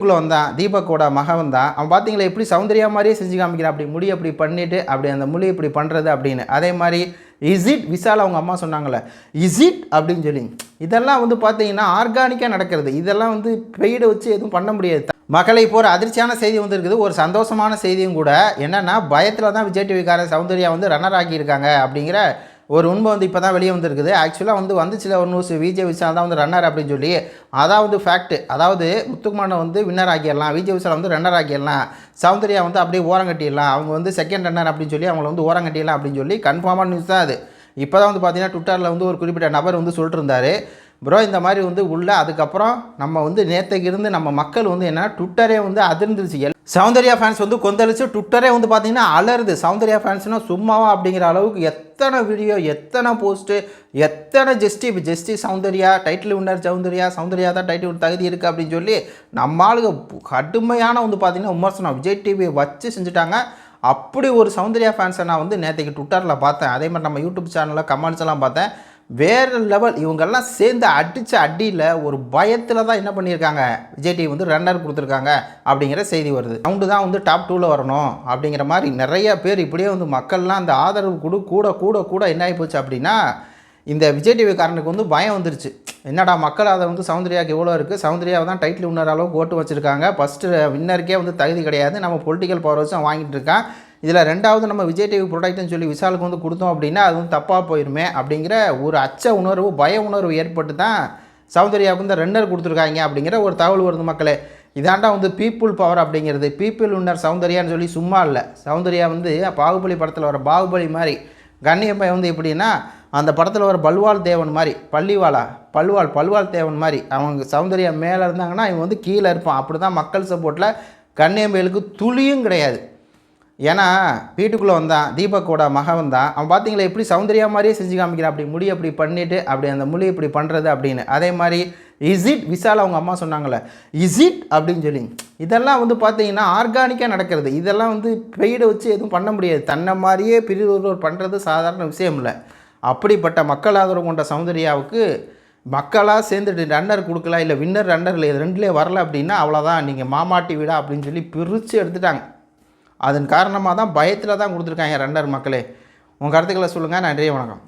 குள்ளே வந்தான் தீபக்கோட மகன் தான் அவன் பார்த்தீங்களா எப்படி சௌந்தர்யா மாதிரியே செஞ்சு காமிக்கிறான். அப்படி முடி அப்படி பண்ணிட்டு அப்படி அந்த முடி இப்படி பண்ணுறது அப்படின்னு. அதே மாதிரி இசிட் விசால் அவங்க அம்மா சொன்னாங்கல்ல இசிட் அப்படின்னு சொல்லி. இதெல்லாம் வந்து பார்த்தீங்கன்னா ஆர்கானிக்காக நடக்கிறது. இதெல்லாம் வந்து பெய்டை வச்சு எதுவும் பண்ண முடியாது. மக்களை இப்போ ஒரு அதிர்ச்சியான செய்தி வந்திருக்குது ஒரு சந்தோஷமான செய்தியும் கூட என்னென்னா பயத்தில் தான் விஜய் டிவிக்காரன் சௌந்தர்யா வந்து ரன்னர் ஆக்கியிருக்காங்க அப்படிங்கிற ஒரு உண்மை வந்து இப்போ தான் வெளியே வந்திருக்குது. ஆக்சுவலாக வந்து வந்துச்சுல ஒரு நியூஸ் விஜய் விஷால் தான் வந்து ரன்னர் அப்படின்னு சொல்லி அதான் வந்து ஃபேக்ட் அதாவது முத்துக்குமாரனை வந்து வின்னர் ஆக்கிடலாம். விஜய் விஷால் வந்து ரன்னர் ஆக்கிடலாம். சௌந்தர்யா வந்து அப்படியே ஓரம் கட்டிடலாம். அவங்க வந்து செகண்ட் ரன்னர் அப்படின்னு சொல்லி அவங்கள வந்து ஓரம் கட்டிடலாம் அப்படின்னு சொல்லி கன்ஃபார்மான நியூஸ் தான் அது. இப்போ தான் வந்து பார்த்தீங்கன்னா ட்விட்டரில் வந்து ஒரு குறிப்பிட்ட நபர் வந்து சொல்லிட்டு ப்ரோ இந்த மாதிரி வந்து உள்ள அதுக்கப்புறம் நம்ம வந்து நேற்றுக்கு இருந்து நம்ம மக்கள் வந்து என்ன ட்விட்டரே வந்து அதிர்ந்துருச்சு. எல் சௌந்தர்யா ஃபேன்ஸ் வந்து கொந்தளிச்சு ட்விட்டரே வந்து பார்த்தீங்கன்னா அலருது சௌந்தர்யா ஃபேன்ஸ்னால் சும்மாவா அப்படிங்கிற அளவுக்கு எத்தனை வீடியோ எத்தனை போஸ்ட்டு எத்தனை ஜஸ்டி இப்போ சௌந்தர்யா டைட்டில் வின்னர் சௌந்தர்யா சௌந்தர்யா தான் டைட்டில் தகுதி இருக்குது அப்படின்னு சொல்லி நம்ம கடுமையான வந்து பார்த்தீங்கன்னா விமர்சனம். விஜய் டிவியை வச்சு செஞ்சுட்டாங்க. அப்படி ஒரு சௌந்தர்யா ஃபேன்ஸை நான் வந்து நேற்றுக்கு ட்விட்டரில் பார்த்தேன். அதே மாதிரி நம்ம யூடியூப் சேனலில் கமெண்ட்ஸ் எல்லாம் பார்த்தேன். வேறு லெவல் இவங்கெல்லாம் சேர்ந்து அடித்த அடியில் ஒரு பயத்தில் தான் என்ன பண்ணியிருக்காங்க? விஜய் டிவி வந்து ரன்னர் கொடுத்துருக்காங்க அப்படிங்கிற செய்தி வருது. அவங்க தான் வந்து டாப் டூவில் வரணும் அப்படிங்கிற மாதிரி நிறைய பேர் இப்படியே வந்து மக்கள்லாம் அந்த ஆதரவு கொடு கூட கூட கூட என்ன ஆகி போச்சு அப்படின்னா இந்த விஜய் டிவி காரனுக்கு வந்து பயம் வந்துருச்சு. என்னடா மக்கள் அதை வந்து சௌந்தர்யாவுக்கு எவ்வளோ இருக்குது சௌந்தர்யாவை தான் டைட்டில் வின்னர் அளவுக்கு ஓட்டு வச்சுருக்காங்க. ஃபஸ்ட்டு வின்னருக்கே வந்து தகுதி கிடையாது. நம்ம பொலிட்டிக்கல் பவர் வச்சு வாங்கிட்டு இருக்கான். இதில் ரெண்டாவது நம்ம விஜய் டிவி ப்ரொடக்ட்னு சொல்லி விஷாலுக்கு வந்து கொடுத்தோம் அப்படின்னா அது வந்து தப்பாக போயிருமே அப்படிங்கிற ஒரு அச்ச உணர்வு பய உணர்வு ஏற்பட்டு தான் சௌந்தர்யாவுக்கு இந்த ரெண்டர் கொடுத்துருக்காங்க அப்படிங்கிற ஒரு தகவல் வருது மக்களே. இதாண்டா வந்து பீப்புள் பவர் அப்படிங்கிறது. பீப்புள் உன்னர் சௌந்தர்யான்னு சொல்லி சும்மா இல்லை. சௌந்தர்யா வந்து பாகுபலி படத்தில் வர பாகுபலி மாதிரி கண்ணியப்பை வந்து எப்படின்னா அந்த படத்தில் வர பல்வால் தேவன் மாதிரி பள்ளிவாலா பல்வால் பல்வால் தேவன் மாதிரி அவங்க சௌந்தர்யா மேலே இருந்தாங்கன்னா இவன் வந்து கீழே இருப்பான். அப்படி தான் மக்கள் சப்போர்ட்டில் கண்ணியம்பையலுக்கு துளியும் கிடையாது. ஏன்னா வீட்டுக்குள்ளே வந்தான் தீபக்கோட மகன் தான் அவன் பார்த்தீங்களா எப்படி சௌந்தர்யா மாதிரியே செஞ்சு காமிக்கிறான். அப்படி முடி அப்படி பண்ணிவிட்டு அப்படி அந்த முடி இப்படி பண்ணுறது அப்படின்னு. அதே மாதிரி இசிட் விசால் அவங்க அம்மா சொன்னாங்கல்ல இசிட் அப்படின்னு சொல்லி. இதெல்லாம் வந்து பார்த்தீங்கன்னா ஆர்கானிக்காக நடக்கிறது. இதெல்லாம் வந்து பெய்டை வச்சு எதுவும் பண்ண முடியாது. தன்னை மாதிரியே பிரிதொருவர் பண்ணுறது சாதாரண விஷயம் இல்லை. அப்படிப்பட்ட மக்கள் ஆதரவு கொண்ட சௌந்தர்யாவுக்கு மக்களாக சேர்ந்துட்டு ரன்னர் கொடுக்கலாம் இல்லை வின்னர் ரன்னர் இல்லை இது ரெண்டுலேயே வரல அப்படின்னா அவ்வளோதான் நீங்கள் மாமாட்டி விடா அப்படின்னு சொல்லி பிரித்து எடுத்துட்டாங்க. அதன் காரணமாக தான் பயத்தில் தான் கொடுத்துருக்காங்க ரெண்டர் மக்களே. உங்கள் கருத்துக்களை சொல்லுங்கள் நன்றி வணக்கம்.